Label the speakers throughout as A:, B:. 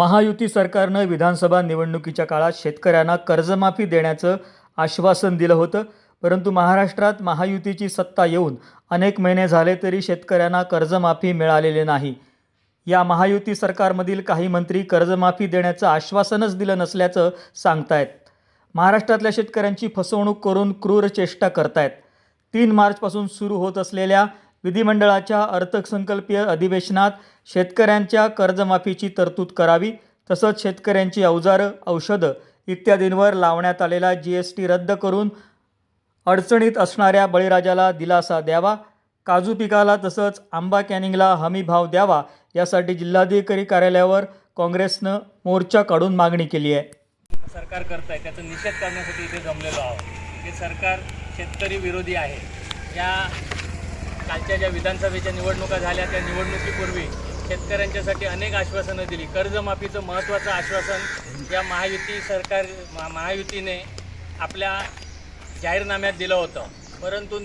A: महायुती सरकारनं विधानसभा निवडणुकीच्या काळात शेतकऱ्यांना कर्जमाफी देण्याचं आश्वासन दिलं होतं. परंतु महाराष्ट्रात महायुतीची सत्ता येऊन अनेक महिने झाले तरी शेतकऱ्यांना कर्जमाफी मिळालेली नाही. या महायुती सरकारमधील काही मंत्री कर्जमाफी देण्याचं आश्वासनच दिलं नसल्याचं सांगतायत. महाराष्ट्रातल्या शेतकऱ्यांची फसवणूक करून क्रूर चेष्टा करतायत. तीन मार्चपासून सुरू होत असलेल्या विधिमंडळाच्या अर्थसंकल्पीय अधिवेशनात शेतकऱ्यांच्या कर्जमाफीची तरतूद करावी तसंच शेतकऱ्यांची अवजारं औषधं इत्यादींवर लावण्यात आलेला जी एस टी रद्द करून अडचणीत असणाऱ्या बळीराजाला दिलासा द्यावा काजू पिकाला तसंच आंबा कॅनिंगला हमी भाव द्यावा यासाठी जिल्हाधिकारी कार्यालयावर काँग्रेसनं मोर्चा काढून मागणी केली आहे.
B: सरकार करत आहे त्याचा निषेध करण्यासाठी इथे जमलेलो आहोत. हे सरकार शेतकरी विरोधी आहे या कालच्या ज्या विधानसभेच्या निवडणुका झाल्या त्या निवडणुकीपूर्वी शेतकऱ्यांच्यासाठी अनेक आश्वासनं दिली. कर्जमाफीचं महत्त्वाचं आश्वासन या महायुती सरकार महायुतीने आपल्या जाहीरनाम्यात दिलं होतं. परंतु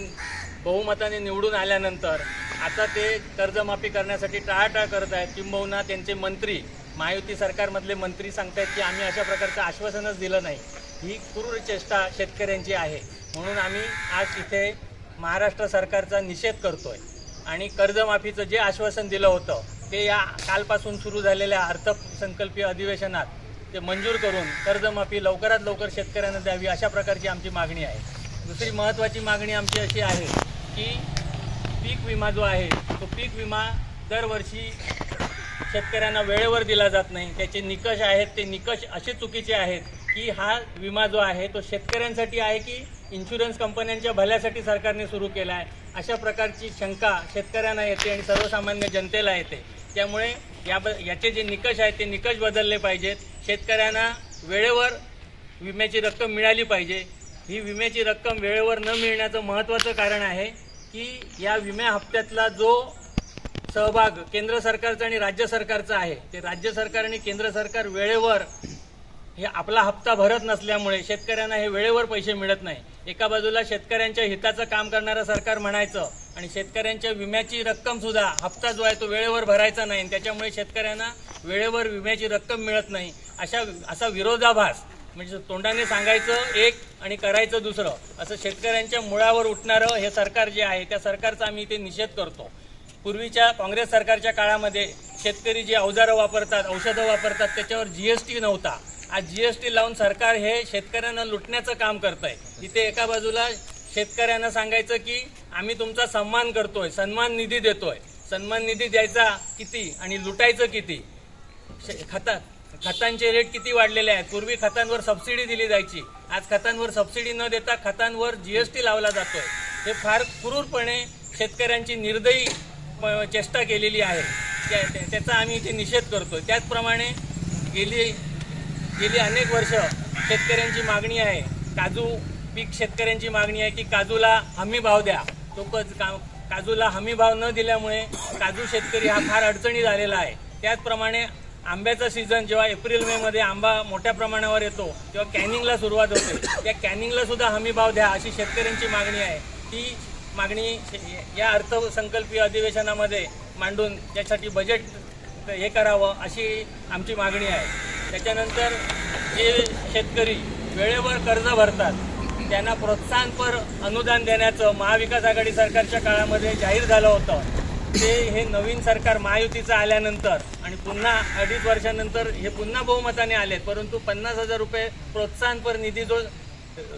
B: बहुमताने निवडून आल्यानंतर आता ते कर्जमाफी करण्यासाठी टाळाटाळ करत आहेत. किंबहुना त्यांचे मंत्री महायुती सरकारमधले मंत्री सांगतायत की आम्ही अशा प्रकारचं आश्वासनच दिलं नाही. ही क्रूर चेष्टा शेतकऱ्यांची आहे. म्हणून आम्ही आज इथे महाराष्ट्र सरकारचा निषेध करतोय. आणि कर्जमाफीचं जे आश्वासन दिलं होतं ते या कालपासून सुरू झालेल्या अर्थसंकल्पीय अधिवेशनात ते मंजूर करून कर्जमाफी लवकरात लवकर शेतकऱ्यांना द्यावी अशा प्रकारची आमची मागणी आहे. दुसरी महत्त्वाची मागणी आमची अशी आहे की पीक विमा जो आहे तो पीक विमा दरवर्षी शेतकऱ्यांना वेळेवर दिला जात नाही. त्याचे निकष आहेत ते निकष असे चुकीचे आहेत की हा विमा जो आहे तो शेतकऱ्यांसाठी आहे की इन्शुरन्स कंपन्यांच्या भल्यासाठी सरकारने सुरू केला आहे अशा प्रकारची शंका शेतकऱ्यांना येते आणि सर्वसामान्य जनतेला येते. त्यामुळे या याचे जे निकष आहेत ते निकष बदलले पाहिजेत. शेतकऱ्यांना वेळेवर विम्याची रक्कम मिळाली पाहिजे. ही विम्याची रक्कम वेळेवर न मिळण्याचं महत्त्वाचं कारण आहे की या विम्या हप्त्यातला जो सहभाग केंद्र सरकारचा आणि राज्य सरकारचा आहे. ते राज्य सरकार आणि केंद्र सरकार वेळेवर हे आपला हप्ता भरत नसल्यामुळे शेतकऱ्यांना हे वेळेवर पैसे मिळत नाही. एका बाजूला शेतकऱ्यांच्या हिताचं काम करणारं सरकार म्हणायचं आणि शेतकऱ्यांच्या विम्याची रक्कम सुद्धा हप्ता जो आहे तो वेळेवर भरायचा नाही आणि त्याच्यामुळे शेतकऱ्यांना वेळेवर विम्याची रक्कम मिळत नाही. अशा असा विरोधाभास म्हणजे तोंडाने सांगायचं एक आणि करायचं दुसरं असं शेतकऱ्यांच्या मुळावर उठणारं हे सरकार जे आहे त्या सरकारचा आम्ही इथे निषेध करतो. पूर्वीच्या काँग्रेस सरकारच्या काळामध्ये शेतकरी जे अवजारं वापरतात औषधं वापरतात त्याच्यावर जी एस टी नव्हता. आज जी एस टी लावून सरकार हे शेतकऱ्यांना लुटण्याचं काम करत आहे इथे एका बाजूला शेतकऱ्यांना सांगायचं की आम्ही तुमचा सन्मान करतोय सन्मान निधी देतोय. सन्मान निधी द्यायचा किती आणि लुटायचं किती? शे- खता खतांचे रेट किती वाढलेले आहेत? पूर्वी खतांवर सबसिडी दिली जायची. आज खतांवर सबसिडी न देता खतांवर जी एस टी लावला जातोय. हे फार क्रूरपणे शेतकऱ्यांची निर्दयी चेष्टा केलेली आहे. त्या- त्याचा आम्ही इथे निषेध करतो त्याचप्रमाणे गेली गेली अनेक वर्ष शेतकऱ्यांची मागणी आहे. काजू पीक शेतकऱ्यांची मागणी आहे की काजूला हमी भाव द्या. तो का- काजूला हमी भाव न दिल्यामुळे काजू शेतकरी हा फार अडचणी झालेला आहे. त्याचप्रमाणे आंब्याचा सीझन जेव्हा एप्रिल मे मध्ये आंबा मोठ्या प्रमाणावर येतो तेव्हा कॅनिंगला सुरुवात होते. त्या कॅनिंगला सुद्धा हमी भाव द्या अशी शेतकऱ्यांची मागणी आहे. ती मागणी या अर्थसंकल्पीय अधिवेशनामध्ये मांडून त्यासाठी बजेट हे करावं अशी आमची मागणी आहे. त्याच्यानंतर जे शेतकरी वेळेवर कर्ज भरतात त्यांना प्रोत्साहनपर अनुदान देण्याचं महाविकास आघाडी सरकारच्या काळामध्ये जाहीर झालं होतं. ते हे नवीन सरकार महायुतीचं आल्यानंतर आणि पुन्हा अडीच वर्षानंतर हे पुन्हा बहुमताने आले परंतु पन्नास हजार रुपये प्रोत्साहनपर निधी जो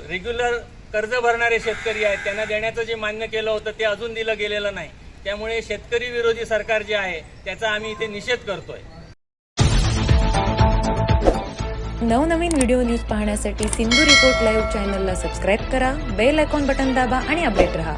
B: रेग्युलर कर्ज भरणारे शेतकरी आहेत. त्यांना देण्याचं जे मान्य केलं होतं ते अजून दिलं गेलेलं नाही. त्यामुळे शेतकरी विरोधी सरकार जे आहे त्याचा आम्ही इथे निषेध करतोय.
C: नवनवीन व्हिडिओ न्यूज पाहण्यासाठी सिंधू रिपोर्ट लाईव्ह चॅनलला सबस्क्राईब करा बेल आयकॉन बटन दाबा आणि अपडेट रहा.